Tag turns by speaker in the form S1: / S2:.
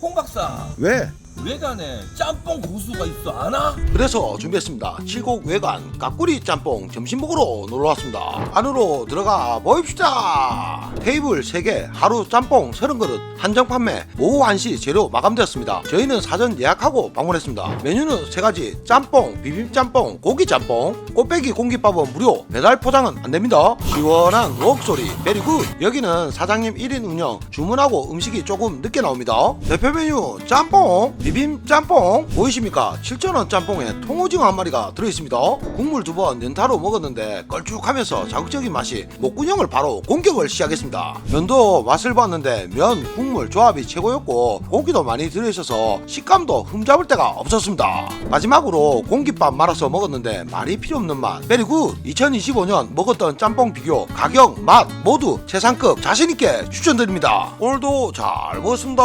S1: 홍 박사
S2: 왜?
S1: 외관에 짬뽕 고수가 있어 아나?
S2: 그래서 준비했습니다. 칠곡 외관 까꾸리 짬뽕 점심 먹으러 놀러 왔습니다. 안으로 들어가 보입시다. 테이블 3개, 하루 짬뽕 30그릇, 한정 판매, 오후 1시 재료 마감되었습니다. 저희는 사전 예약하고 방문했습니다. 메뉴는 3가지, 짬뽕, 비빔 짬뽕, 고기 짬뽕, 꽃배기 공깃밥은 무료, 배달 포장은 안 됩니다. 시원한 웍 소리, 베리굿. 여기는 사장님 1인 운영, 주문하고 음식이 조금 늦게 나옵니다. 대표 메뉴 짬뽕, 비빔 짬뽕 보이십니까? 7,000원 짬뽕에 통오징어 한 마리가 들어있습니다. 국물 두 번 연타로 먹었는데 걸쭉하면서 자극적인 맛이 목구멍을 바로 공격을 시작했습니다. 면도 맛을 봤는데 면, 국물 조합이 최고였고 고기도 많이 들어있어서 식감도 흠잡을 데가 없었습니다. 마지막으로 공깃밥 말아서 먹었는데 말이 필요 없는 맛 베리굿 2025년 먹었던 짬뽕 비교 가격, 맛 모두 최상급 자신있게 추천드립니다. 오늘도 잘 먹었습니다.